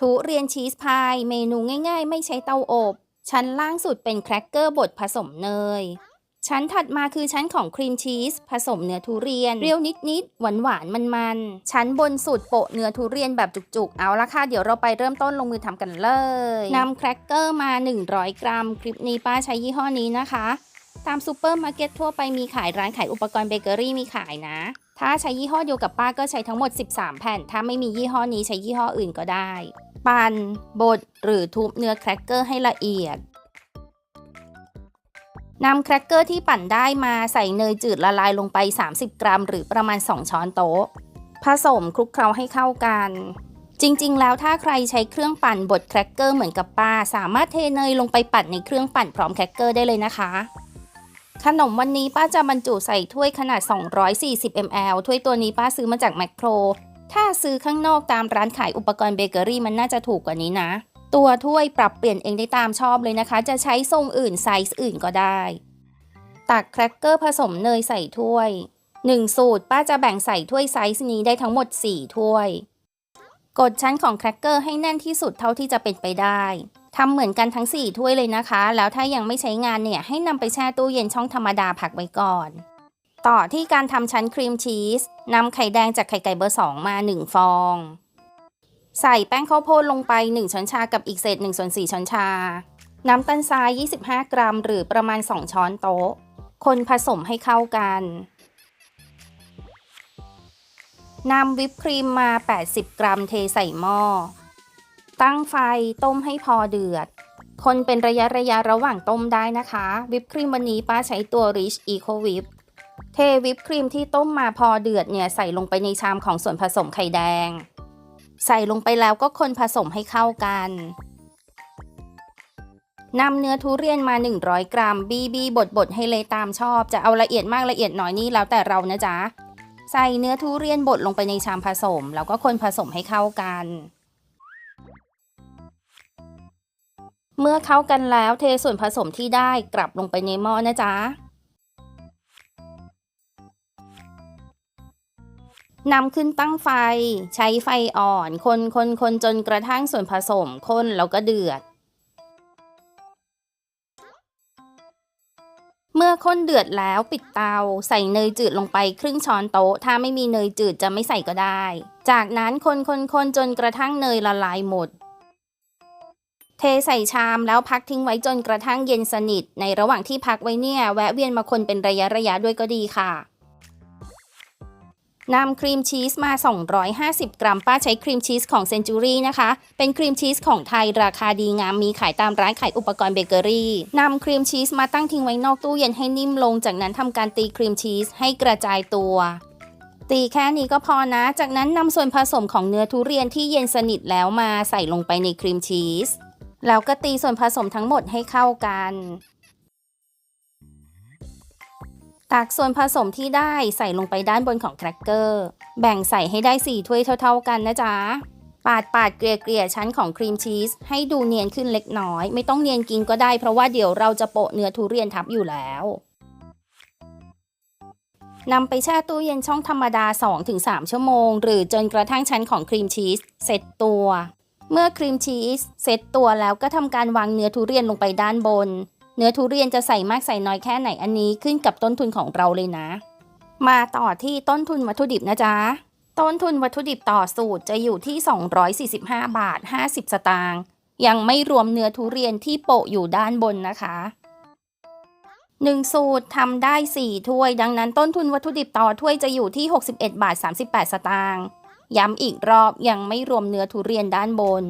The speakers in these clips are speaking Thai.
ทุเรียนชีสพายเมนูง่ายๆ ไม่ใช้เตาอบ ชั้นล่างสุดเป็นแครกเกอร์บดผสมเนย ชั้นถัดมาคือชั้นของครีมชีสผสมเนื้อทุเรียน เปรี้ยวนิดๆ หวานๆมันๆ ชั้นบนสุดโปะเนื้อทุเรียนแบบจุกๆ เอาละค่ะ เดี๋ยวเราไปเริ่มต้นลงมือทำกันเลยนำแครกเกอร์มา 100 กรัม คลิปนี้ป้าใช้ยี่ห้อนี้นะคะ ตามซูเปอร์มาร์เก็ตทั่วไปมีขายร้านขายอุปกรณ์เบเกอรี่มีขายนะ ถ้าใช้ยี่ห้อเดียวกับป้าก็ใช้ทั้งหมด 13 แผ่น ถ้าไม่มียี่ห้อนี้ใช้ยี่ห้ออื่นก็ได้ ปั่นบดหรือทุบเนื้อแครกเกอร์ให้ละเอียดนำแครกเกอร์ที่ปั่นได้มาใส่เนยจืดละลายลงไป 30 กรัม หรือประมาณ 2 ช้อนโต๊ะ ผสมคลุกเคล้าให้เข้ากัน จริงๆ แล้วถ้าใครใช้เครื่องปั่นบดแครกเกอร์เหมือนกับป้า สามารถเทเนยลงไปปั่นในเครื่องปั่นพร้อมแครกเกอร์ได้เลยนะคะ ขนมวันนี้ป้าจะบรรจุใส่ถ้วยขนาด 240 ml ถ้วยตัวนี้ป้าซื้อมาจากแมคโคร ถ้าซื้อข้างนอกตามร้านขายอุปกรณ์เบเกอรี่มันน่าจะถูกกว่านี้นะ ตัวถ้วยปรับเปลี่ยนเองได้ตามชอบเลยนะคะ จะใช้ทรงอื่นไซส์อื่นก็ได้ ตักแครกเกอร์ผสมเนยใส่ถ้วย 1 สูตรป้าจะแบ่งใส่ถ้วยไซส์นี้ได้ทั้งหมด 4 ถ้วย กดชั้นของแครกเกอร์ให้แน่นที่สุดเท่าที่จะเป็นไปได้ ทำเหมือนกันทั้ง 4 ถ้วยเลยนะคะ แล้วถ้ายังไม่ใช้งานเนี่ยให้นำไปแช่ตู้เย็นช่องธรรมดาพักไว้ก่อน ต่อที่การทำชั้นครีมชีสนำไข่แดงจากไข่ไก่เบอร์ 2 มา 1 ฟอง ใส่แป้งข้าวโพดลงไป 1 ช้อนชากับอีกเศษ1ส่วน4ช้อนชา น้ำตาลทราย 25 กรัม หรือประมาณ 2 ช้อนโต๊ะ คนผสมให้เข้ากันนำวิปครีมมา 80 กรัมเทใส่หม้อ ตั้งไฟต้มให้พอเดือด คนเป็นระยะระยะระหว่างต้มได้นะคะ วิปครีมวันนี้ป้าใช้ตัว Rich Eco Whip เทวิปครีมที่ต้มมาพอเดือดเนี่ยใส่ลงไปในชามของส่วนผสมไข่แดง ใส่ลงไปแล้วก็คนผสมให้เข้ากันนำเนื้อทุเรียนมา 100 กรัม บีบีบดบดให้เละตามชอบ จะเอาละเอียดมากละเอียดน้อยนี่แล้วแต่เรานะจ๊ะ ใส่เนื้อทุเรียนบดลงไปในชามผสม แล้วก็คนผสมให้เข้ากัน เมื่อเข้ากันแล้วเทส่วนผสมที่ได้กลับลงไปในหม้อนะจ๊ะนำขึ้นตั้งไฟ ใช้ไฟอ่อน คนคนคนจนกระทั่งส่วนผสมข้นแล้วก็เดือด เมื่อข้นเดือดแล้วปิดเตา ใส่เนยจืดลงไปครึ่งช้อนโต๊ะ ถ้าไม่มีเนยจืดจะไม่ใส่ก็ได้ จากนั้นคนคนคนจนกระทั่งเนยละลายหมด เทใส่ชามแล้วพักทิ้งไว้จนกระทั่งเย็นสนิท ในระหว่างที่พักไว้เนี่ย แวะเวียนมาคนเป็นระยะระยะด้วยก็ดีค่ะนำครีมชีสมา 250 กรัม ป้าใช้ครีมชีสของเซนจูรี่นะคะ เป็นครีมชีสของไทยราคาดีงาม มีขายตามร้านขายอุปกรณ์เบเกอรี่ นำครีมชีสมาตั้งทิ้งไว้นอกตู้เย็นให้นิ่มลง จากนั้นทำการตีครีมชีสให้กระจายตัว ตีแค่นี้ก็พอนะ จากนั้นนำส่วนผสมของเนื้อทุเรียนที่เย็นสนิทแล้วมาใส่ลงไปในครีมชีส แล้วก็ตีส่วนผสมทั้งหมดให้เข้ากัน ตักส่วนผสมที่ได้ใส่ลงไปด้านบนของแครกเกอร์ แบ่งใส่ให้ได้4ถ้วยเท่า ๆกันนะจ๊ะ ปาดปาดเกลี่ยเกลี่ยชั้นของครีมชีสให้ดูเนียนขึ้นเล็กน้อย ไม่ต้องเนียนกินก็ได้เพราะว่าเดี๋ยวเราจะโปะเนื้อทุเรียนทับอยู่แล้วนำไปแช่ตู้เย็นช่องธรรมดา 2-3 ชั่วโมง หรือจนกระทั่งชั้นของครีมชีสเสร็จตัว เมื่อครีมชีสเสร็จตัวแล้วก็ทำการวางเนื้อทุเรียนลงไปด้านบน เนื้อทุเรียนจะใส่มากใส่น้อยแค่ไหนอันนี้ขึ้นกับต้นทุนของเราเลยนะ มาต่อที่ต้นทุนวัตถุดิบนะจ๊ะ ต้นทุนวัตถุดิบต่อสูตรจะอยู่ที่ 245 บาท 50 สตางค์ยังไม่รวมเนื้อทุเรียนที่โปะอยู่ด้านบนนะคะหนึ่งสูตรทำได้ 4 ถ้วย ดังนั้นต้นทุนวัตถุดิบต่อถ้วยจะอยู่ที่ 61 บาท 38 สตางค์ ย้ำอีกรอบยังไม่รวมเนื้อทุเรียนด้านบน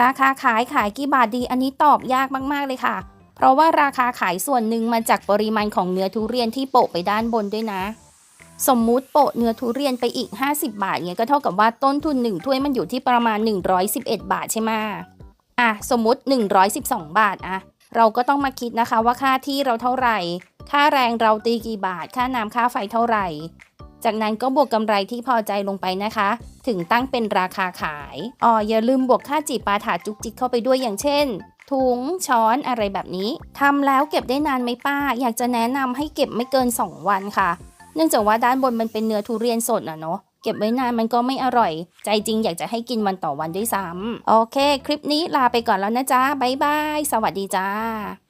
ราคาขายขายกี่บาทดีอันนี้ตอบยากมาก ๆ เลยค่ะ เพราะว่าราคาขายส่วนหนึ่งมาจากปริมาณของเนื้อทุเรียนที่โปะไปด้านบนด้วยนะ สมมุติโปะเนื้อทุเรียนไปอีก 50 บาทเนี่ยก็เท่ากับว่าต้นทุน1ถ้วยมันอยู่ที่ประมาณ 111 บาทใช่ไหมอะสมมุติ 112 บาทอะ เราก็ต้องมาคิดนะคะว่าค่าที่เราเท่าไหร่ ค่าแรงเราตีกี่บาท ค่าน้ำค่าไฟเท่าไหร่ จากนั้นก็บวกกำไรที่พอใจลงไปนะคะ ถึงตั้งเป็นราคาขายอ๋ออย่าลืมบวกค่าจีบปาถาจุกจิกเข้าไปด้วยอย่างเช่นถุงช้อนอะไรแบบนี้ทำแล้วเก็บได้นานไหมป้า อยากจะแนะนำให้เก็บไม่เกิน 2 วันค่ะ เนื่องจากว่าด้านบนมันเป็นเนื้อทุเรียนสดนะเนาะ เก็บไว้นานมันก็ไม่อร่อย ใจจริงอยากจะให้กินวันต่อวันด้วยซ้ำโอเค คลิปนี้ลาไปก่อนแล้วนะจ๊ะบ๊ายบาย สวัสดีจ้า